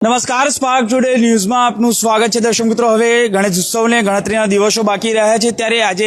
નમસ્કાર, spark today ન્યૂઝમાં આપનું સ્વાગત છે. દર્શક મિત્રો, હવે ગણેશ ઉત્સવને ગણતરીના દિવસો બાકી રહ્યા છે. ત્યારે આજે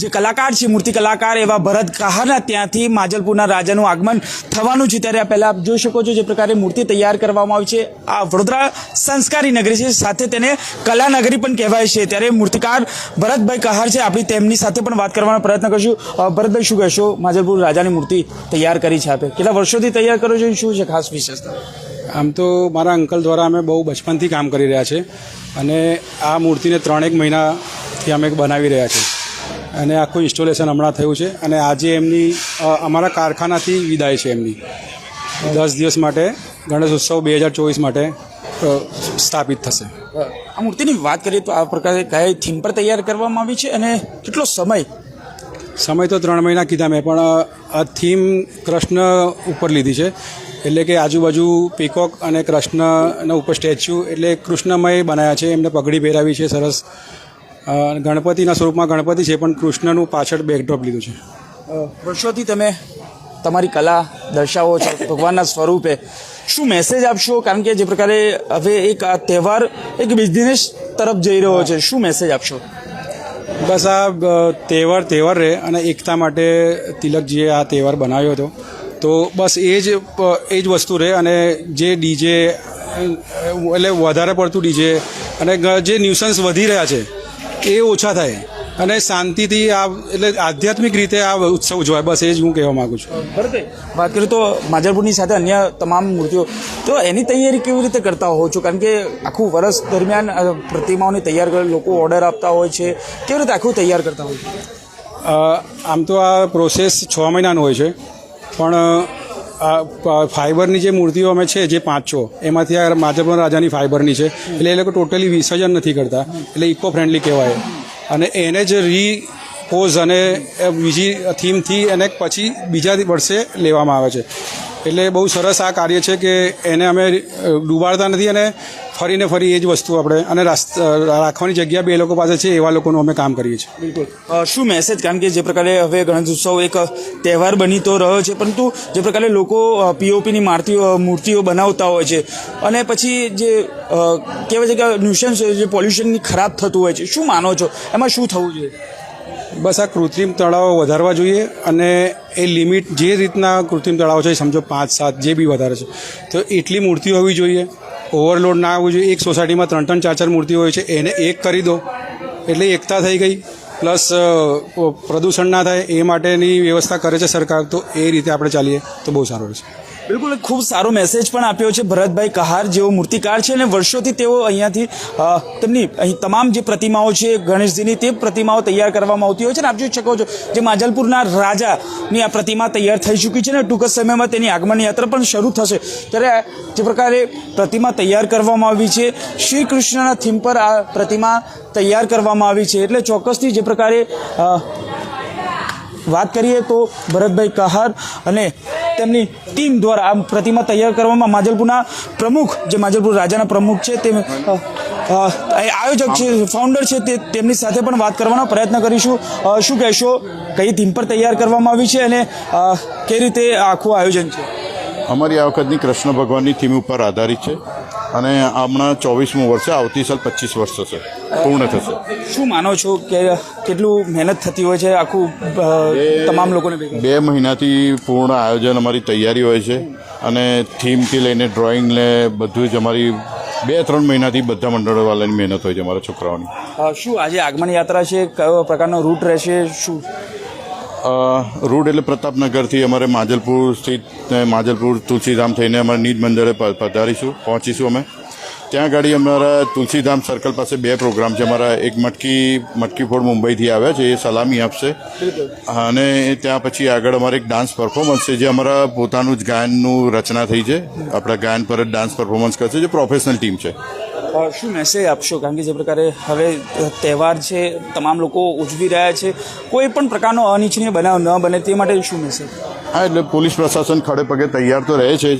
જે કલાકાર છે, મૂર્તિ કલાકાર એવા ભરત કહારના ત્યાંથી માજલપુરના રાજાનું આગમન થવાનું છે. ત્યારે પહેલાં આપ જોઈ શકો છો જે પ્રકારે મૂર્તિ તૈયાર કરવામાં આવી છે. આ વડોદરા સંસ્કારી નગરી છે. સાથે તેને કલા નગરી પણ કહેવાય છે. ત્યારે મૂર્તિકાર ભરતભાઈ કહાર છે. આપણી તેમની સાથે પણ વાત કરવાનો પ્રયત્ન કરશું. ભરતભાઈ, શું કહેશો? માજલપુર રાજાની મૂર્તિ તૈયાર કરી છે આપે. કેટલા વર્ષોથી તૈયાર કરો છો? શું છે ખાસ વિશેષતા? આમ તો મારા અંકલ દ્વારા અમે બહુ બચપનથી કામ કરી રહ્યા છે અને આ મૂર્તિને ત્રણેક મહિનાથી અમે બનાવી રહ્યા છે. અને આખું ઇન્સ્ટોલેશન હમણાં થયું છે અને આજે એમની અમારા કારખાનાથી વિદાય છે એમની. દસ દિવસ માટે ગણેશ ઉત્સવ બે હજાર ચોવીસ માટે સ્થાપિત થશે. આ મૂર્તિની વાત કરીએ તો આ પ્રકારે કઈ થીમ પર તૈયાર કરવામાં આવી છે અને કેટલો સમય? સમય તો ત્રણ મહિના કીધા મેં પણ આ થીમ કૃષ્ણ ઉપર લીધી છે. એટલે કે આજુબાજુ પીકોક અને કૃષ્ણના ઉપર સ્ટેચ્યુ એટલે કૃષ્ણમય બનાવ્યા છે એમને પગડી પહેરાવી છે સરસ. ગણપતિના સ્વરૂપમાં ગણપતિ છે પણ કૃષ્ણનું પાછળ બેકડ્રોપ લીધું છે. વર્ષોથી તમે તમારી કલા દર્શાવો છો ભગવાનના સ્વરૂપે. શું મેસેજ આપશો? કારણ કે જે પ્રકારે હવે એક આ તહેવાર એક બિઝનેસ તરફ જઈ રહ્યો છે. શું મેસેજ આપશો? બસ આ તહેવાર તહેવાર રહે અને એકતા માટે તિલકજીએ આ તહેવાર બનાવ્યો હતો. તો બસ એ જ એ જ વસ્તુ રહે અને જે ડીજે એટલે વધારે પડતું ડીજે અને જે ન્યુસન્સ વધી રહ્યા છે એ ઓછા થાય. અને શાંતિથી આ એટલે આધ્યાત્મિક રીતે આ ઉત્સવ ઉજવાય. બસ એ જ હું કહેવા માગું છું. વાત કરું તો માજલપુરની સાથે અન્ય તમામ મૂર્તિઓ. તો એની તૈયારી કેવી રીતે કરતા હોવ છો? કારણ કે આખું વર્ષ દરમિયાન પ્રતિમાઓને પ્રતિમાઓની તૈયાર કરે લોકો ઓર્ડર આપતા હોય છે. કેવી રીતે આખું તૈયાર કરતા હોય? છે આમ તો આ પ્રોસેસ છ મહિનાનું હોય છે. પણ ફાઇબરની જે મૂર્તિઓ અમે છે, જે પાંચ છો એમાંથી આ માધવપુર રાજાની ફાઇબરની છે. એટલે એ લોકો ટોટલી વિસર્જન નથી કરતા. એટલે ઇકો ફ્રેન્ડલી કહેવાય. અને એને જ રી પોઝ અને બીજી થીમથી એને પછી બીજા વર્ષે લેવામાં આવે છે. એટલે બહુ સરસ આ કાર્ય છે કે એને અમે ડૂબાડતા નથી અને ફરીને ફરી એ જ વસ્તુ આપણે અને રાખવાની જગ્યા બે લોકો પાસે છે, એવા લોકોનું અમે કામ કરીએ છીએ. બિલકુલ. શું મેસેજ કારણ કે જે પ્રકારે હવે ગણેશ ઉત્સવ એક તહેવાર બની તો રહ્યો છે, પરંતુ જે પ્રકારે લોકો પીઓપીની મારતીઓ મૂર્તિઓ બનાવતા હોય છે અને પછી જે કહેવાય છે કે ન્યુશન્સ જે પોલ્યુશનની ખરાબ થતું હોય છે, શું માનો છો? એમાં શું થવું જોઈએ? બસ આ કૃત્રિમ તળાવો વધારવા જોઈએ અને એ લિમિટ જે રીતના કૃત્રિમ તળાવો છે, સમજો પાંચ, સાત, જે બી વધારે છે, તો એટલી મૂર્તિ હોવી જોઈએ. ઓવરલોડ ના આવવું જોઈએ. એક સોસાયટીમાં ત્રણ ત્રણ, ચાર ચાર મૂર્તિ હોય છે, એને એક કરી દો. એટલે એકતા થઈ ગઈ. પ્લસ પ્રદૂષણ ના થાય, એ માટેની વ્યવસ્થા કરે છે સરકાર, તો એ રીતે આપણે ચાલીએ, તો બહુ સારું રહેશે. બિલકુલ ખૂબ સારો મેસેજ પણ આપ્યો છે ભરતભાઈ કહાર જેઓ મૂર્તિકાર છે અને વર્ષોથી તેઓ અહીંયાથી તેમની અહીં તમામ જે પ્રતિમાઓ છે, ગણેશજીની તે પ્રતિમાઓ તૈયાર કરવામાં આવતી હોય છે અને આપ જોઈ શકો છો જે માજલપુરના રાજાની આ પ્રતિમા તૈયાર થઈ ચૂકી છે ને ટૂંક સમયમાં તેની આગમન યાત્રા પણ શરૂ થશે. ત્યારે જે પ્રકારે પ્રતિમા તૈયાર કરવામાં આવી છે, શ્રી કૃષ્ણના થીમ પર આ પ્રતિમા તૈયાર કરવામાં આવી છે. એટલે ચોક્કસથી જે પ્રકારે વાત કરીએ તો ભરતભાઈ કહાર અને તેમની ટીમ દ્વારા આ પ્રતિમા તૈયાર કરવામાં માજલપુરના પ્રમુખ, જે માજલપુર રાજાના પ્રમુખ છે, તે આયોજક છે ફાઉન્ડર છે, તે તેમની સાથે પણ વાત કરવાનો પ્રયત્ન કરીશું. શું કહેશો? કઈ થીમ પર તૈયાર કરવામાં આવી છે અને કઈ રીતે આખું આયોજન છે? અમારી આ વખતની કૃષ્ણ ભગવાનની થીમ ઉપર આધારિત છે. અને હમણાં ચોવીસમું વર્ષે આવતી સાલ પચીસ વર્ષ થશે પૂર્ણ થશે. શું માનો છો કે કેટલું મહેનત થતી હોય છે આખું તમામ લોકોને બે મહિનાથી પૂર્ણ આયોજન અમારી તૈયારી હોય છે અને થીમથી લઈને ડ્રોઈંગ ને બધું જ અમારી બે ત્રણ મહિનાથી બધા મંડળવાળાની મહેનત હોય છે અમારા છોકરાઓની. શું આજે આગમન યાત્રા છે? કયો પ્રકારનો રૂટ રહેશે? શું? રૂટ એટલે પ્રતાપનગરથી અમારે માજલપુર સ્થિત માજલપુર તુલસીધામ થઈને અમારે નીજ મંદિરે પધારીશું, પહોંચીશું અમે. ત્યાં ગાડી અમારા તુલસીધામ સર્કલ પાસે બે પ્રોગ્રામ છે. અમારા એક મટકી મટકી ફોડ મુંબઈથી આવ્યા છે, એ સલામી આપશે. અને ત્યાં પછી આગળ અમારે એક ડાન્સ પરફોર્મન્સ છે, જે અમારા પોતાનું જ ગાયનનું રચના થઈ છે. આપણા ગાયન પર જ ડાન્સ પરફોર્મન્સ કરશે, જે પ્રોફેશનલ ટીમ છે. શું મેસેજ આપશો કારણ કે જે પ્રકારે હવે તહેવાર છે તમામ લોકો ઉજવી રહ્યા છે કોઈ પણ પ્રકારનો અનિચ્છનીય બનાવ ન બને તે માટે શું મેસેજ હા એટલે પોલીસ પ્રશાસન ખડે પગે તૈયાર તો રહે છે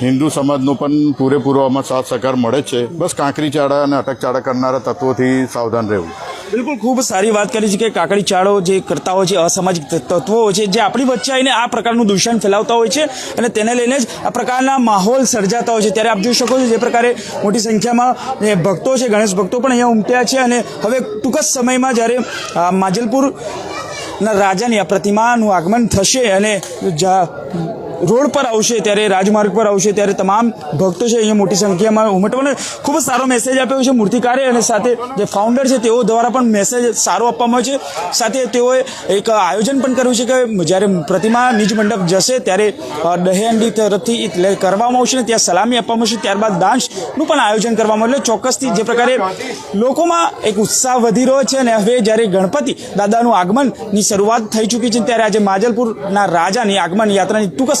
હિન્દુ સમાજનો પણ પૂરેપૂરો આમાં સાથ સહકાર મળે છે બસ કાંકરી ચાળા અને અટકચાળા કરનારા તત્વોથી સાવધાન રહેવું બિલકુલ ખૂબ સારી વાત કરી છે કે કાકડી ચાળો જે કરતા હોય છે અસામાજિક તત્વો હોય છે, જે આપણી વચ્ચે આવીને આ પ્રકારનું દૂષણ ફેલાવતા હોય છે અને તેને લઈને જ આ પ્રકારના માહોલ સર્જાતા હોય છે. ત્યારે આપ જોઈ શકો છો જે પ્રકારે મોટી સંખ્યામાં ભક્તો છે, ગણેશ ભક્તો પણ અહીંયા ઉમટ્યા છે અને હવે ટૂંક જ સમયમાં જ્યારે માજલપુર ના રાજાની આ પ્રતિમાનું આગમન થશે અને રોડ પર આવશે ત્યારે રાજમાર્ગ પર આવશે ત્યારે તમામ ભક્તો છે અહીંયા મોટી સંખ્યામાં ઉમટવાનો ખૂબ જ સારો મેસેજ આપ્યો છે મૂર્તિકારે અને સાથે જે ફાઉન્ડર છે તેઓ દ્વારા પણ મેસેજ સારો આપવામાં છે. સાથે તેઓએ એક આયોજન પણ કર્યું છે કે જ્યારે પ્રતિમા નિજ મંડપ જશે ત્યારે અ, દહેહંડી તરફથી કરવામાં આવશે ને ત્યાં સલામી આપવામાં આવશે. ત્યારબાદ ડાન્સનું પણ આયોજન કરવામાં એટલે ચોક્કસથી જે પ્રકારે લોકોમાં એક ઉત્સાહ વધી રહ્યો છે અને હવે જ્યારે ગણપતિ દાદાનું આગમનની શરૂઆત થઈ ચૂકી છે ત્યારે આજે માજલપુરના રાજાની આગમન યાત્રાની ટૂંક જ